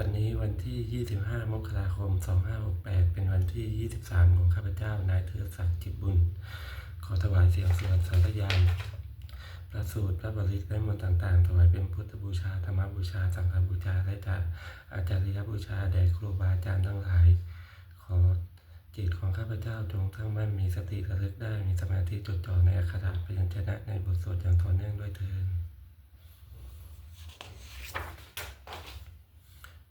วันนี้วันที่ 25 มกราคม 2568 เป็นวันที่ 23 ของข้าพเจ้า นายเทือศักดิ์จิตบุญ ขอถวายเสียงสวดสาธยายพระสูตร พระบริตและมนต์ต่างๆ ถวายเป็นพุทธบูชา ธรรมบูชา สังฆบูชา และจาอาจาริยบูชา แด่ครูบาอาจารย์ทั้งหลาย ขอจิตของข้าพเจ้าจงตั้งมั่นมีสติระลึกได้ มีสมาธิจดจ่อในอักขระพยัญชนะในบทสวดอย่างต่อเนื่องด้วยเถิด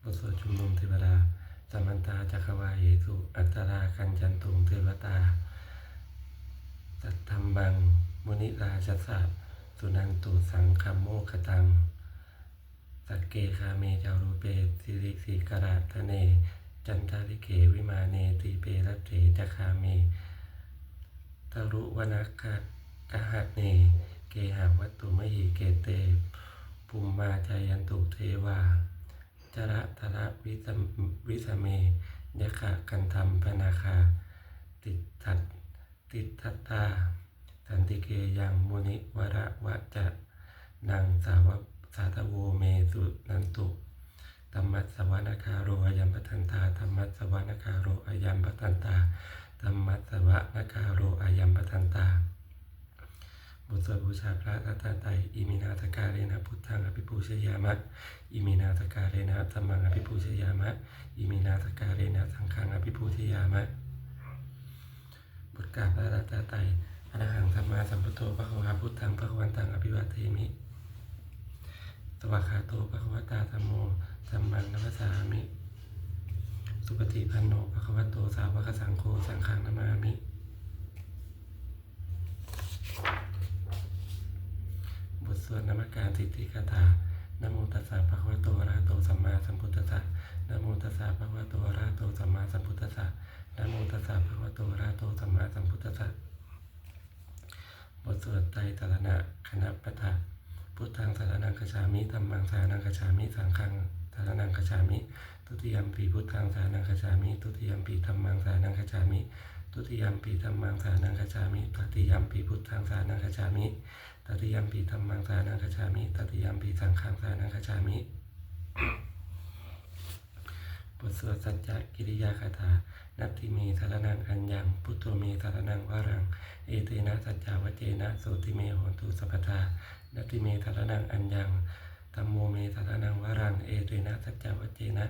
บทสวดชุมนุมเทวดาสัมมันตาจั กรวาเหตุอัตตราคันจันตุงเทวตาสัทธรรมบังมุนิราชสะสุนันตุสังคัมโมคตัง สักเกคาเมจารูเปสิริสีกราธเน จันทาริเกวิมาเนตีเปรัตเถจคาเมตรุวนักะกะหะเน เกหะวัตตุมหิเกเตปุมมาจายันตุเทวาจระทระวิสมวิสเม ยะขะกันธรรมพนาคา ติทัตติทัตตาสันติเกยังมุนิวระวะจะนังสาวสาธโวเมสุนันตุธรรมัสสวนาคาโรอายัมปทันตาธรรมัสสวนาคาโรอายัมปทันตาธรรมัสสวนาคาโรอายัมปทันตา บทสวดบูชาพระรัตนตรัยอิมินาทกาเรนะพุทธังอภิปูชยามะ อิมินาทกาเรนะธรรมังอภิปูชยามะ อิมินาทกาเรนะสังฆังอภิปูชยามะบทกราบพระรัตนตรัยอรหังสัมมาสัมพุทโธพระควาพุทธังพระวันตังอภิวาเทมิสวากขาโตพระควตาธรรมโมสัมมังนัมสสามิ สุปฏิพันโนพระควโตสาวกสังโฆสังฆังนามามิ บท สวดนมัสการสิทธิคาถานโมตัสสะภะคะวะโตอะระหะโตสัมมาสัมพุทธัสสะนโมตัสสะภะคะวะโตอะระหะโตสัมมาสัมพุทธัสสะนโมตัสสะภะคะวะโตอะระหะโตสัมมาสัมพุทธัสสะบทสวดไตรตรณะคณะปะทะพุทธังสารนังคชามิธัมมังสารนังคชามิสังฆังสารนังคชามิ ทุติยมปีพุทธังสารนังคชามิ ทุติยมปีธัมมังสารนังคชามิ ทุติยมปีธัมมังสารนังคาชามิตติยมปีพุทธังสารนังคาชามิตติยมปีธรรมังสานังคาชามิตติยมปีสังฆังสานังคาชามิบทสวดสัจจกิริยาคาถานัตติเมสารนังอัญญัง พุทโธเมสารนังวารัง เอเตนะสัจจาวเจนะโสติเมโหนตุสัพพทานัตติเมสารนังอัญญังธัมโมเมสารนังวารัง เอเตนะสัจจาวเจนะ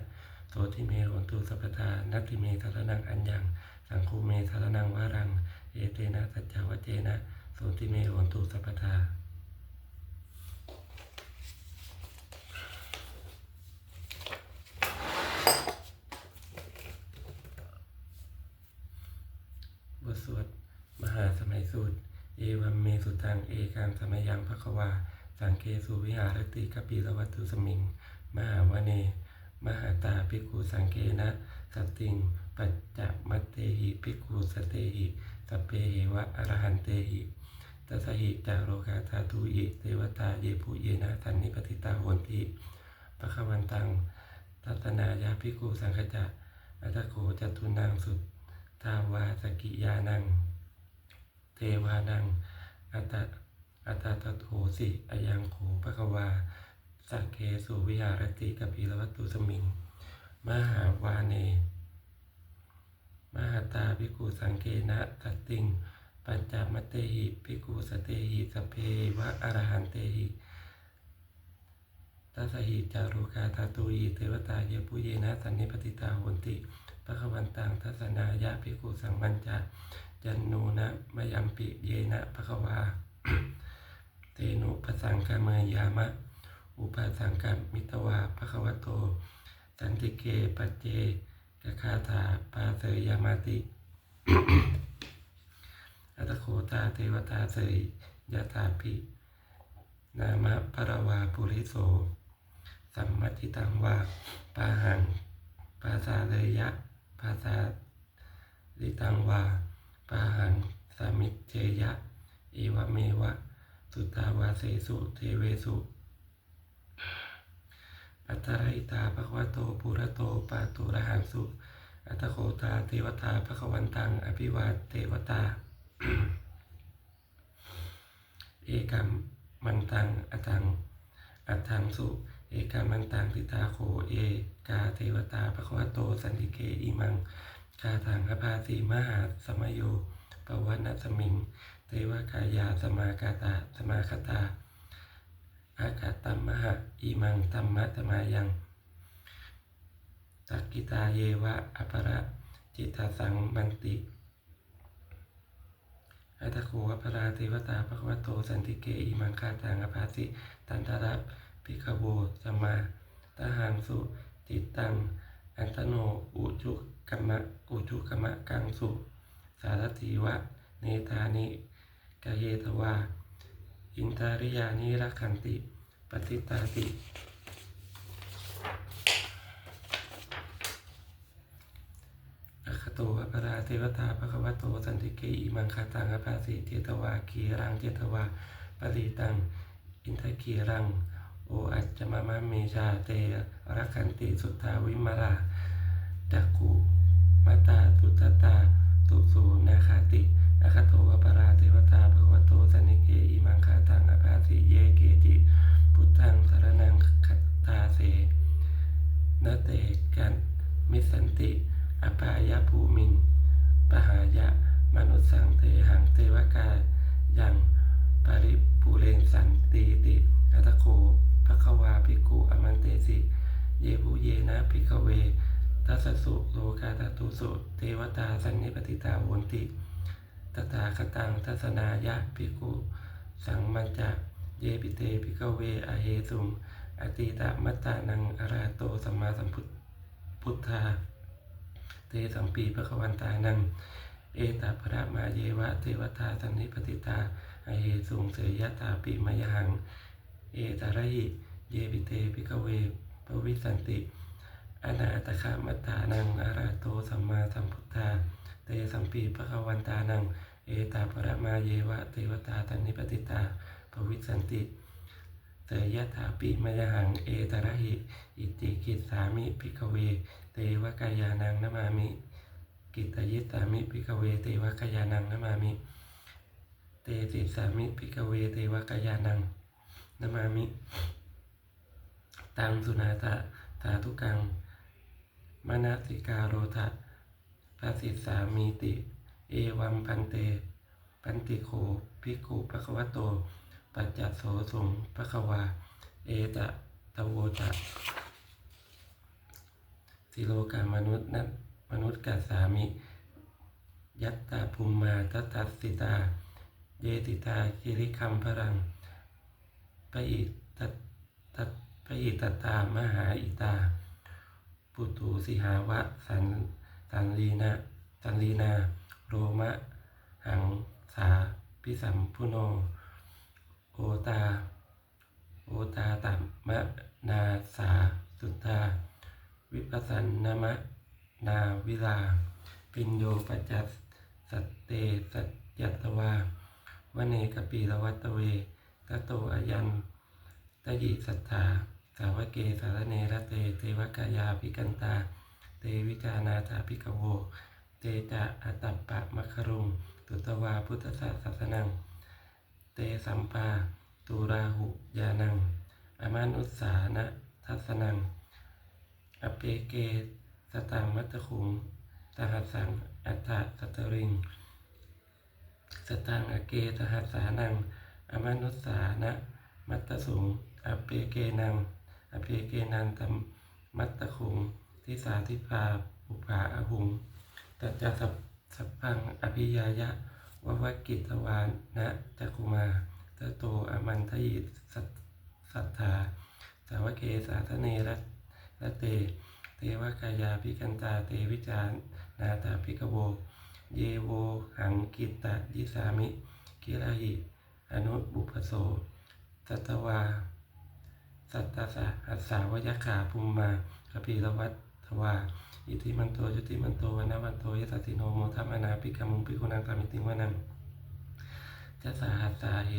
โสติเมโหนตุสัพพทานัตติเมสารนังอัญญัง สังคูเมสารนังวารัง เอเตนะสัจจาวเจนะโสติเมโหนตุสัพพทาบทสวดมหาสมัยสูตร เอวัมเมสุตัง เอกังสมัยยังภควา สังเคสุวิหารติกปิลวัตุสมิง มหาวเน มหาตาภิกขุสังเคนะสติง ปัจจมัตเตหิภิกขุสเตหิสพเพเหวะอรหันเตหิตัสหิจาโรกาธาตุอิเทวตาเยปุเยนะสันนิปติตาโหนติปะควันตังตัตนายาภิกขุสังขจะอัตโขจตุนังสุตทาวาสกิยานัง เทวานัง อัตตะอัตตโถสิอายังโขภควาสักเคสุวิหารติกปิลวัตตุสมิง มหาวาเน มหาตาภิกขุสังเกนะตัตติง ปัญจมัตเตหิภิกขุสเตหิสเพวะอรหันเตหิตัสหิจารุกาธาตุยิเทวตาเยปุเยนะสันนิปติตาโหนติพระควันตังทัศนายะภิกขุสังมัญจะจันนูนะมยัมปิเยนะภควาเตนุปสังกามยามะ อุปสังกามิตวาภควโต สันติเกปัจเจ คาถาปาเสยยามาติอัตโคตาเทวตาเสยยะตาปินามะปรวาปุริโส สัมมติตังวาปาหังปาสาเลยะภาษาลิตังวาปาหังสามิเจยะเอวเมวะ สุตาวาเสสุเทเวสุ อัตตราอิตาภควโตปุระโตปาตุระหังสุอัตโคตาเทวตาภควันตัง อภิวาเทวตา เอกัมมันตังอตัง อัตถังสุ เอกามันตังทิตาโคเอกาเทวตาภควโตสันติเกอิมังกาทังอภาสีมหาสมโยปวัณสมิง เทวกายาสมากาตาสมาคตา อากาตัมมหะอิมังตัมมะตมายังตักกิตาเยวะอประจิตาสังมันติอัตถโขอปราเทวตาภควโตสันติเกอิมังคาตังอภาสิตันตระปิกโวสมมาตหังสุจิตตัง อันตโนอุจุกมะอุจุกมะกังสุ สารติวะ เนธานิกะเยทวา อินทาริยานิรักขันติ ปฏิตาติ อคโตอปราเทวตาภควโตสันติเกอิมังคาตังอภาสิเจตวาคีรังเจตวาปริตัง อินทคีรัง โออัจจมามะเมชาเตรักขันติสุทธาวิมาราจักขุมาตาตุตตาตุสูนาคาติ อคโตอปราเทวตาภควโตสนิเกอิมังคาตังอภาสิเยเกจิพุทธังสารนังคตตาเสนเตกันมิสันติอปายาภูมิงปหายะมนุสสังเตหังเทวกายังปริปุเรนสันติติอัตโคภควาภิกุอมันเตสิ เยภูเยนะภิกเวทัสสุโลกาตตุสุ เทวตาสันนิปติตาโวนติ ตถาคตังทัศนายะภิกขุสังมัญจะเยปิเตภิกขเวอเหสุงอติตะมัตตานังอราโตสัมมาสัมพุทพุทธา เตสัมปีภควันตานัง เอตาภระมาเยวะเทวตาสันนิปติตาอเหสุงเสยยะตาปิมยหัง เอตาระหิเยปิเตภิกขเวปวิสันติอนาตคามัตตานังอาราโตสัมมาสัมพุทธา เตสัมปีภควันตานัง เอตาภรมาเยวะเทวตาสันนิปติตาปวิสันติเตยะถาปิมยหังเอตระหิ อิติกิสามิภิกเว เตวกายานังนมามิ กิตยิสามิภิกเว เตวกายานังนมามิ เตติสามิภิกเวเทวกายานังนมามิ ตังสุนาตะธาทุกังมนาสิกาโรทะภาสิสามีติ เอวัมพันเต ปันติโคภิกขุปะคะวะโต ปัจจโสสงปะคะวา เอตะตะโวตะสิโลกามนุษย์นั้นมนุษย์กัสสามิ ยัตตาภูมิมาทัตตัสสิตา เยติตาคิริคัมพรังปะอิตัตัปะอิตตตามหาอิตา ปุตูสิหาวะสันสันลีนาสันลีนา โรมะ หังสาพิสัมพุโน โอตา โอตาตัมมะนาสาสุตตาวิปัสสนนมะนาวิลา ปิญโยปัจจัสสัตเตสัจยตวาวเนกปีละวัตเวตโตอายันตยิสัทธาสาวเกสารเนระเต เทวกายาภิกันตา เตวิจานาถาภิกโว เตจะ อัตตปะมะครุงตุตวาพุทธศาสสนัง เตสัมปาตูราหุยานัง อมานุสานะทัสนัง อเปเกสตังมัตตคุงตหัสสัง อัตถะสตริง สตังอเกสหัสสานัง อมานุสานะ มัตตสุง อเปเกนัง อเปเกนันตัมมัตตคุงทิสาทิพาอุปาอหุง ตัจจสัพสัพพังอภิยายะววกิตวานนะจักุมาตโตอมันทยิสัตสัทธาสาวเกสาธเนรัตระเต เทวกายาภิกันตาเตวิจารนาตาภิกโว เยโวหังกิตตะยิสามิกิราหิ อนุบุพโสสัตวา สัตตาสหัสสาวยขาภูมิมาคปีรวัต ทวาอิทิมันโตจุติมันโตวันนวันโตยะสัติโนโมทัมมานาปิกามุงปิกุนังตามิติวานังจัสาหัสสาเอ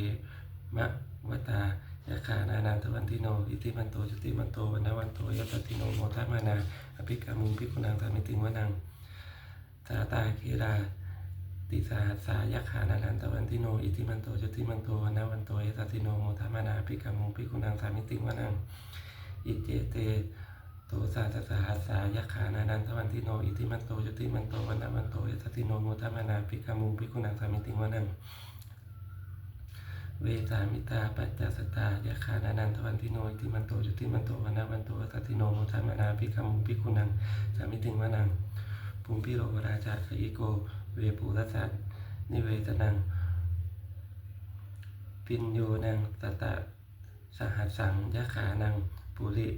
มะวตายาคานานันทวันติโนอิทิมันโตจุติมันโตวันนวันโตยะสัติโนโมทัมมานาอภิกามุงปิกุนังตามิติวานังสาตาคีราติสาหัสายาคานานันตวันติโน อิทิมันโตจุติมันโตวนนวันโตยสัตติโนโมทัมมานาอภิกามุงปิกุนังตามิติวานังอิเจเต ตสาสสหัสสายขานานันทวันติโนอิติมันโตยุติมันโตวันนามันโตยสัตติโนโมทัมานาภิกามุงภิกุนังสามิติงวนังเวสามิตาปัจจสตายขานานันทวันติโนอิติมันโตยุติมันโตวันนามันโตยสัตติโนโมทัมานาภิกามุงภิกุนังสามิติงวนังปุมพิโรราชาคอิโก เวปุรัสัตนิเวตนังปิญโยนังตตะสหัสสังยะขานังปุริ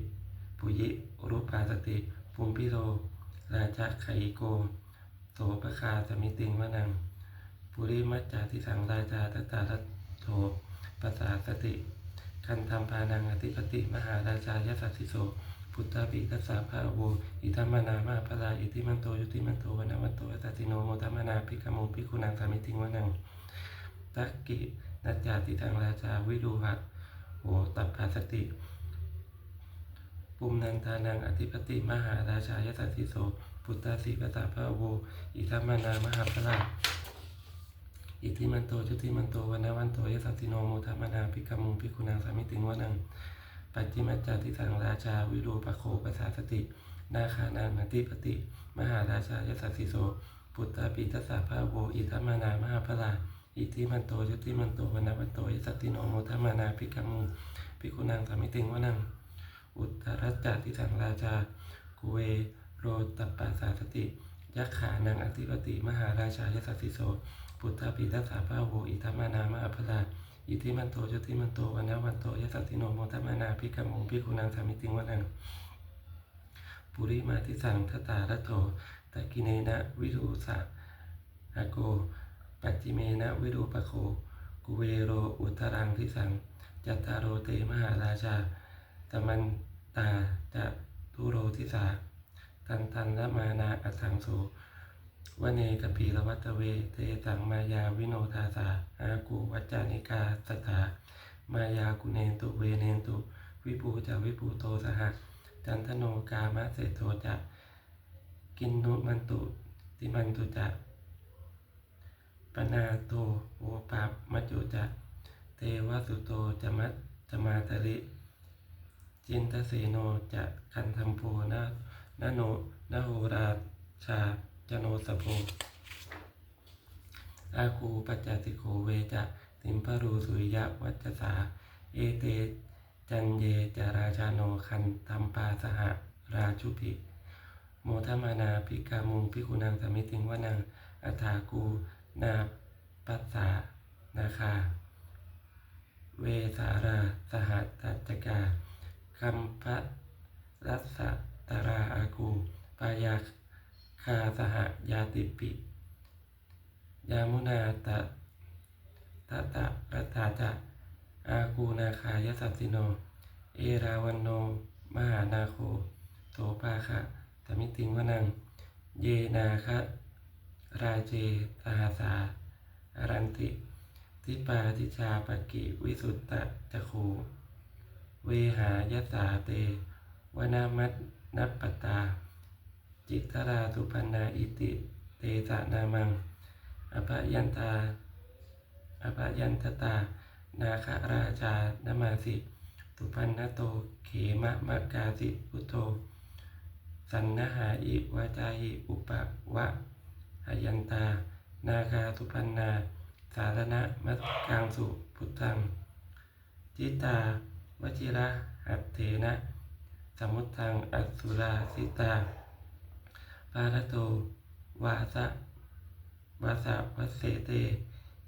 ปุยิรูปาสติปุมพิโรราชาไคโก โสปคาสมิติงวนังปุริมัจจาทิสังราชาตตาทัตโถปสาสติคันธรรมพานังอธิปติมหาราชายสัสสิโสพุทธปิทัสสะภาโวอิทัมมานามาพลาอิติมันโตยุติมันโตวนาวันโตตัติโนโมทัมมนาภิกขโมภิกขุนังสามิติงวนังตักกินัจจาติทางราชาวิดูหะโหตัปปาสติ ปุมนันทานังอธิปติมหาราชายสัสสิโสพุทธสีปตาภาโวอิทัมมานามหาพลาอิติมันโตจุติมันโตวันนาวันโตยสัสสิโนโมทัมมานาภิกขโมภิกขุนังสามิติงวนังปัจจิมัจจาติทางราชาวิรูปโคปัสาสตินาคานังอธิปติ มหาราชายสัสสิโสพุทธปิทัสสะภาโวอิทัมมานามหาพลาอิติมันโตยุติมันโตวันนาวันโตยสัตติโนโมทัมมานาภิกขมุภิกขุนังสามิติงวนัง อุตรัจจติสังราชา กุเวโรตปปาสาสติ ยักขานังอธิปติมหาราชายสัสสิโสพุทธปิทัสสะภาโวอิทัมานามหาพลาอิติมันโตยุติมันโตวันาวันโตยสัตติโนโมทัมานาภิกมุภิกุนังสามิติงวนังปุริมาทิสังทตาระโตตะกิเนนะวิรูสะอาโก ปัจจิเมนะวิรูปะโค กุเวโรอุตรังทิสัง จัตตารโรเตมหาราชา ตมันตาจะทุโรทิสาตันตันละมานาอัสังโสวเนกปีรวัตเว เตสังมายาวิโนทาสาอากูวัจจานิกาสถามายากุเนตุเวเนตุวิปูจะวิปูโตสหจันทโนกามะเสโทจะกินนุมันตุติมันตุจะปนาโตโอปามัจจุจะเทวสุโตจะมัจจมาตริ จินตเสโนจะคันธรรมโพนะนโนนโหราชาจโนสโพอาคูปัจจติโคเวจะติมพรูสุริยะวัจสา เอเต จันเยจาราชาโนคันตัมปาสหราชุปิโมทมานาภิกามุงภิกขุนังสมิติงวนังอัฏฐากูนาปัสสานาคา เวสาราสหัตตัจกา คัมพะรัสตาราอากูปายาคาสหยาติปิ ยามุนาตะตะตะรัตาจะอากูนาคายสัสสิโน เอราวันโน มหานาโคโสภาคะสมิติงวนัง เยนาคะราเจสหาสาอารันติ ทิปาทิชาปกิวิสุตตะจะโค เวหายสาเตวนามัตนัปปตา จิตราสุพันนาอิติเตสะนามังอภยันตาอภยันตตา นาคราชานามาสิตุพันนโตเขมะมะกาสิพุทโธสันนหาอิวาจาหิอุปะวะหยันตา นาคาสุพันนา สารณะมัสกังสุพุทธังจิตา วชิระหัตเถนะสมุทังอัสุราสิตาปารโตวาสะวาสะวัสเสเต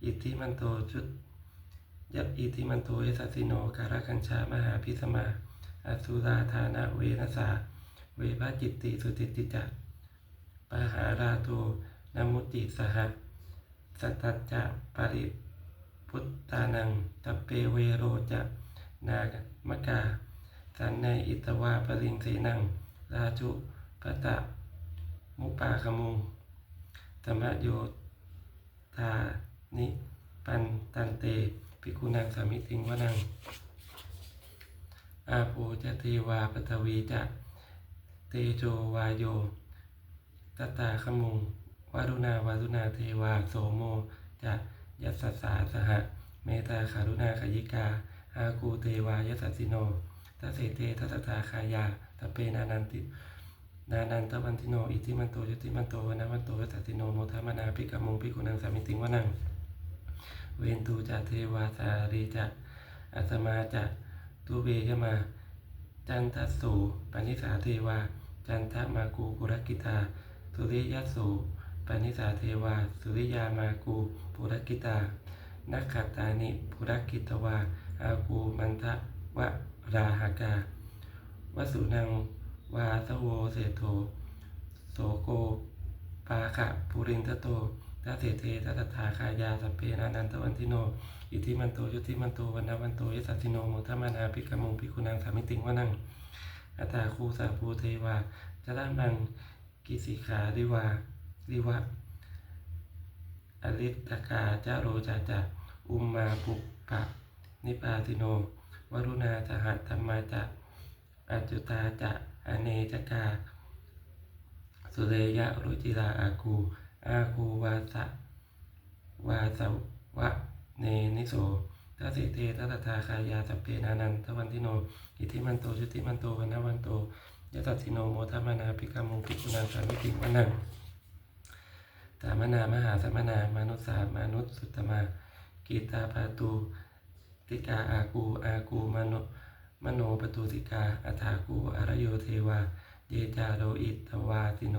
อิทธิมันโตจุดยับอิทธิมันโตยสัสิโนการคัญชามหาพิสมาอสุราธานะเวนสาเวภาจิตติสุติติจักปหาราโตนมุติสหสัตตจะปริพุทธานังตเปเวโรจะ นามกา สันในอิตวาปริงเสนัง ราชุปตะ มุปาคมุงธรรมโยธานิปันตันเตภิกุนังสามิติงวนัง อาโปจะเทวาปทวีจะเตโจวายโยตตาขมุงวารุณาวารุณาเทวาโสโมจะยัสสาสหะ เมตตาคารุณาขยิกา อากูเทวายัสสสิโนทัสเสเตทัสสะทาคายาตะเปนานันติ นานันตวันติโน อิทิมันโตยติมันโตวนาวันโตยสัตติโนโมทามนาปิกมงปิกุนังสามิติงวนัง เวนตูจะเทวาสารีจะอัสมาจะตุเบยมา จันทสูปนิสาเทวา จันทมากูปุรกิตา สุริยสูปนิสาเทวา สุริยามากูปุรกิตานักขัตตานิปุรกิตวา อากูมันทะวะราหากาวสุนังวาสโวเสโทโสโกปาขะปุรินทโตทัเสเททัสสะทาคายาสพเพนานันตวันติโน อิทิมันโตยุติมันโตวันนาวันโตยสัตติโนโมทมานาปิกามงปิกุนังสามิติงวนังอัตตาคูสาภูเทวาจระนังกิสิขาริวาริวะอริตกาจาโรจาจะอุมมาปุปปะ นิปาติโน วรุณาจหัตธรรมาจะอัจุตาจะอเนจกา สุเรยะรุจิราอากูอาคูวาสะวาสวะเนนิโสทัสิเตทัสสะทาคายาสัพเพนานันทวันติโน อิทิมันโตชุติมันโตวันนวันโตยะตัสิโนโมทัมมนาปิกามงปิกุนังสามิติวันังสามนามหาสามนามนุสสามนุษย์สุตตมากีตาปาตู ติกาอากูอากูมโนมโนปตูติกาอัฐากูอารโยเทวา เยจาโรอิตวาติโน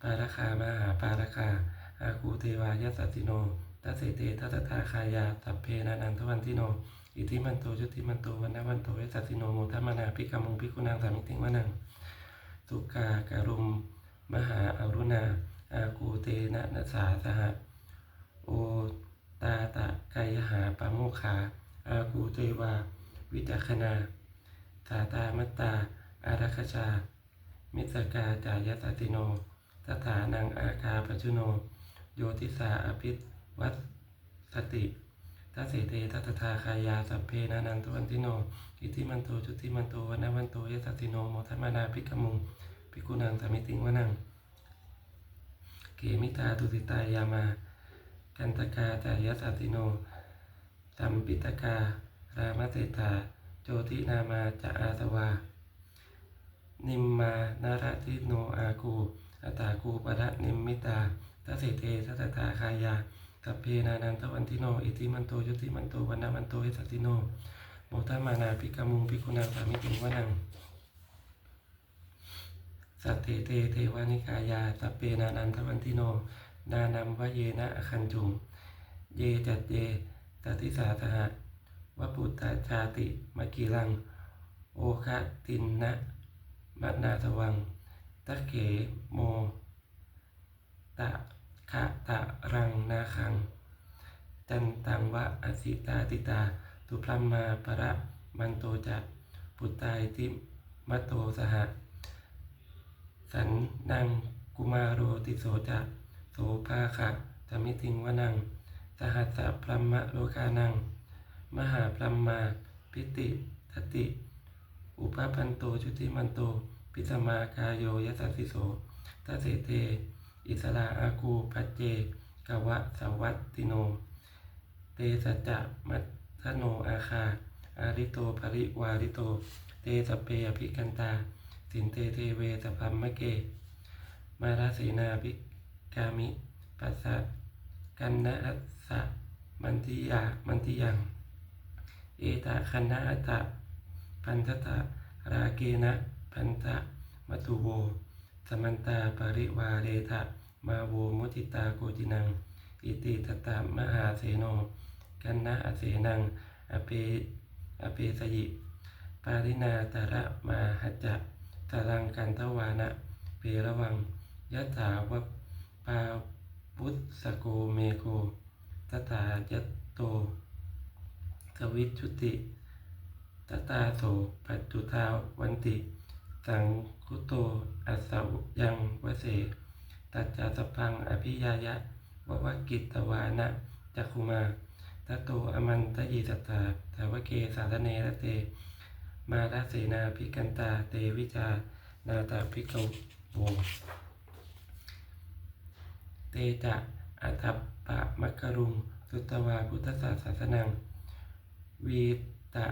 ปาราคามหาปาราคา อากูเทวายัสติโนตัสเสเตทัสสะทาคายาสัพเพนานันทวันติโน อิทิมันโตจุติมันโตวันนวันโตเวสัสสิโนโมทัมมนาปิกามุงปิกุนางสามิติงวนังสุกาการุม มหาอรุณา อากูเตนะนัสสาสหะโอ ตาตะกายหาปะโมคาอากูเตวา วิจักขณาสาตามัตตา อารัคชา มิสกาจายสัสติโนสถานังอาคาปชุโน โยติสาอภิวัตสติทัสเสเตทัสสะทาคายาสัพเพนานันตุวันติโนอิทิมันโตจุติมันโตวันนวันโตยสัสสิโนโมทัมมานาปิกามุงปิกุนังสามิติงวนังเกมิตาตุติตายามา กันตกาจายสัติโนสัมปิตกา รามเตถาโจตินามาจะอาสวา นิมมานาระทิโนอากูอัตากูปะทะนิมมิตาทัสเสเตทัสสะทาคายาสัพเพนานันตวันติโน อิทิมันโตยุติมันโตวันนามันโตยสัติโนโมทัมานาปิกามุงปิกุณาสามิติงวนังสัตเตเตเทวานิกายาสัพเพนานันทวันติโน นานัมวะเยนะอคันจุง เยจัดเยตติสาสหะวปุตตาชาติมกีรัง โอคะตินนะมะนาสวังตะเขโม ตะขะตะรังนาคัง จันตังวะอสิตาติตาตุพรัมมาปะระมันโตจะปุตตายติมัตโตสหะ สันนังกุมาโรติโสจะ โสภาคะจมิติงวนัง สหัสสะพรัมะโลกานัง มหาพรัมมา พิติทติ อุปปันโตชุติมันโตปิสมากายโยยสัสสิโสทัสเสเตอิสราอากูปัจเจกวะสวัตติโน เตสัจจะมัทโนอาคา อาริโตภริวาริโต เตสเปอภิกันตา สินเตเทเวสพัมมะเก มาราเสนาภิกามิปัสสะกันนะอัสสะมันติยามันติยัง เอตะคันนะอัตตะพันธตะราเกนะพันธะมัตุโว สมันตาปริวาเรทะมาโวมุติตาโกจินัง อิติตตามหาเสโน กันนะอเสนัง อเปอเปสยิ ปารินาตระมาหัจจะตารังกันทวานะ เประวังยะถาวะ ปาพุทสโกเมโกตถายัตโต สวิชุติตตาโสปัจจุทาวันติ สังคุโตอัสสยังวเสตัจจาสพังอภิยายะววกิตวานะจักคุมาตโตอมันตยิสัตตาทาวเกสารเนระเต มาราเสนาภิกันตาเตวิจา นาตาภิกขโว เตจะอัตปะมักกรุง สุตวาพุทธศาสนานัง วีตะ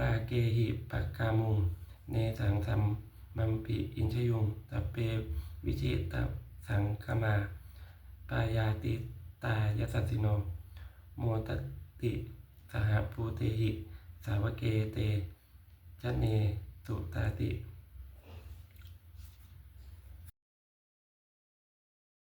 ราเกหิปักามุง เนสังสัมมัมปิอินชยุงตะเปวิจิตะสังคมา ปายาติตายสัสสิโน โมตติสหภูเตหิ สาวเกเต ชเนสุตาติ